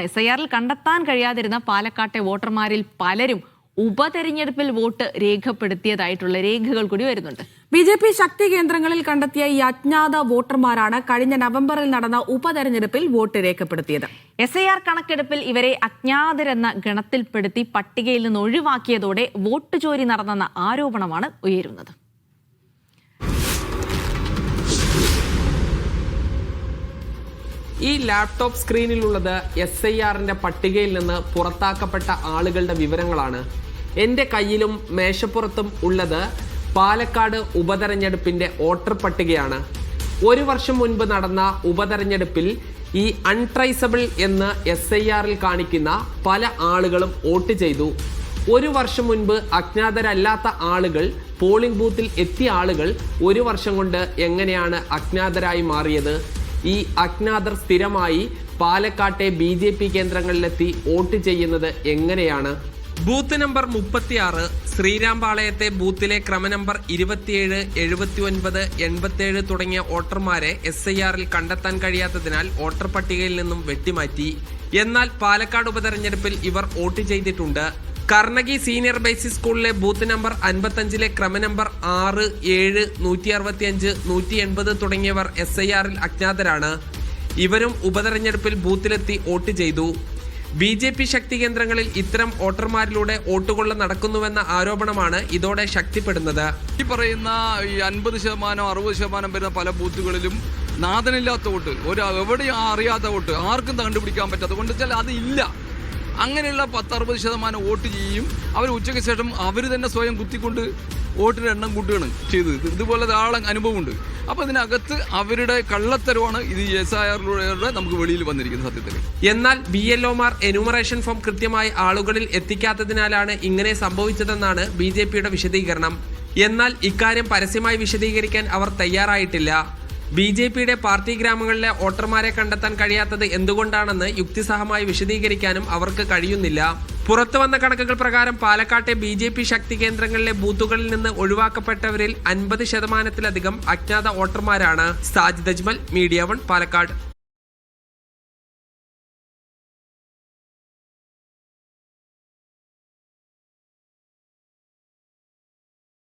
S I ആറിൽ കണ്ടെത്താൻ കഴിയാതിരുന്ന പാലക്കാട്ടെ വോട്ടർമാരിൽ പലരും ഉപതെരഞ്ഞെടുപ്പിൽ വോട്ട് രേഖപ്പെടുത്തിയതായിട്ടുള്ള രേഖകൾ കൂടി വരുന്നുണ്ട്. ബി ജെ പി ശക്തി കേന്ദ്രങ്ങളിൽ കണ്ടെത്തിയ ഈ അജ്ഞാത വോട്ടർമാരാണ് കഴിഞ്ഞ നവംബറിൽ നടന്ന ഉപതെരഞ്ഞെടുപ്പിൽ വോട്ട് രേഖപ്പെടുത്തിയത്. എസ് ഐ ആർ കണക്കെടുപ്പിൽ ഇവരെ അജ്ഞാതരെന്ന ഗണത്തിൽപ്പെടുത്തി പട്ടികയിൽ നിന്ന് ഒഴിവാക്കിയതോടെ വോട്ട് ചോരി നടന്നെന്ന ആരോപണമാണ് ഉയരുന്നത്. ഈ ലാപ്ടോപ്പ് സ്ക്രീനിലുള്ളത് എസ് ഐ ആറിന്റെ പട്ടികയിൽ നിന്ന് പുറത്താക്കപ്പെട്ട ആളുകളുടെ വിവരങ്ങളാണ്. എന്റെ കയ്യിലും മേശപ്പുറത്തും ഉള്ളത് പാലക്കാട് ഉപതെരഞ്ഞെടുപ്പിന്റെ വോട്ടർ പട്ടികയാണ്. ഒരു വർഷം മുൻപ് നടന്ന ഉപതെരഞ്ഞെടുപ്പിൽ ഈ അൺട്രൈസബിൾ എന്ന് എസ് ഐ ആറിൽ കാണിക്കുന്ന പല ആളുകളും വോട്ട് ചെയ്തു. ഒരു വർഷം മുൻപ് അജ്ഞാതരല്ലാത്ത ആളുകൾ പോളിംഗ് ബൂത്തിൽ എത്തിയ ആളുകൾ ഒരു വർഷം കൊണ്ട് എങ്ങനെയാണ് അജ്ഞാതരായി മാറിയത്? ഈ അജ്ഞാതർ സ്ഥിരമായി പാലക്കാട്ടെ ബി ജെ പി കേന്ദ്രങ്ങളിലെത്തി വോട്ട് ചെയ്യുന്നത് എങ്ങനെയാണ്? ബൂത്ത് നമ്പർ മുപ്പത്തിയാറ് ശ്രീരാംപാളയത്തെ ബൂത്തിലെ ക്രമ നമ്പർ ഇരുപത്തിയേഴ് എഴുപത്തി ഒൻപത് എൺപത്തിയേഴ് തുടങ്ങിയ വോട്ടർമാരെ എസ് ഐ ആറിൽ കണ്ടെത്താൻ കഴിയാത്തതിനാൽ വോട്ടർ പട്ടികയിൽ നിന്നും വെട്ടിമാറ്റി. എന്നാൽ പാലക്കാട് ഉപതെരഞ്ഞെടുപ്പിൽ ഇവർ വോട്ട് ചെയ്തിട്ടുണ്ട്. കർണകി സീനിയർ ബേസിക് സ്കൂളിലെ ബൂത്ത് നമ്പർ അൻപത്തഞ്ചിലെ ക്രമ നമ്പർ ആറ് ഏഴ് നൂറ്റി അറുപത്തിയഞ്ച് നൂറ്റി എൺപത് തുടങ്ങിയവർ എസ് ഐ ആറിൽ അജ്ഞാതരാണ്. ഇവരും ഉപതെരഞ്ഞെടുപ്പിൽ ബൂത്തിലെത്തി വോട്ട് ചെയ്തു. ബി ജെ പി ശക്തി കേന്ദ്രങ്ങളിൽ ഇത്തരം വോട്ടർമാരിലൂടെ വോട്ടുകൊള്ള നടക്കുന്നുവെന്ന ആരോപണമാണ് ഇതോടെ ശക്തിപ്പെടുന്നത്. ഈ പറയുന്ന ഈ അൻപത് ശതമാനം അറുപത് ശതമാനം വരുന്ന പല ബൂത്തുകളിലും നാഥനില്ലാത്ത വോട്ട് ഒരു എവിടെയും അറിയാത്ത വോട്ട് ആർക്കും കണ്ടുപിടിക്കാൻ പറ്റും അതുകൊണ്ട് വെച്ചാൽ അത് ഇല്ല അങ്ങനെയുള്ള പത്തറുപത് ശതമാനം വോട്ട് ചെയ്യും. അവർ ഉച്ചയ്ക്ക് ശേഷം അവർ തന്നെ സ്വയം കുത്തിക്കൊണ്ട് വോട്ടിന്റെ എണ്ണം കൂട്ടുകയാണ് ചെയ്തത്. ഇതുപോലെ ധാരാളം അനുഭവമുണ്ട്. അപ്പോൾ ഇതിനകത്ത് അവരുടെ കള്ളത്തരമാണ് ഇത് എസ് ഐ ആറിലൂടെ നമുക്ക് വെളിയിൽ വന്നിരിക്കുന്നത് സത്യത്തിൽ എന്നാൽ ബി എൽ ഒമാർ എനുമറേഷൻ ഫോം കൃത്യമായി ആളുകളിൽ എത്തിക്കാത്തതിനാലാണ് ഇങ്ങനെ സംഭവിച്ചതെന്നാണ് ബി ജെ പിയുടെ വിശദീകരണം. എന്നാൽ ഇക്കാര്യം പരസ്യമായി വിശദീകരിക്കാൻ അവർ തയ്യാറായിട്ടില്ല. ബി ജെ പിയുടെ പാർട്ടി ഗ്രാമങ്ങളിലെ വോട്ടർമാരെ കണ്ടെത്താൻ കഴിയാത്തത് എന്തുകൊണ്ടാണെന്ന് യുക്തിസഹമായി വിശദീകരിക്കാനും അവർക്ക് കഴിയുന്നില്ല. പുറത്തു വന്ന കണക്കുകൾ പ്രകാരം പാലക്കാട്ടെ ബി ജെ പി ശക്തി കേന്ദ്രങ്ങളിലെ ബൂത്തുകളിൽ നിന്ന് ഒഴിവാക്കപ്പെട്ടവരിൽ അൻപത് ശതമാനത്തിലധികം അജ്ഞാത വോട്ടർമാരാണ്. Sajid Ajmal Media One Palakkad.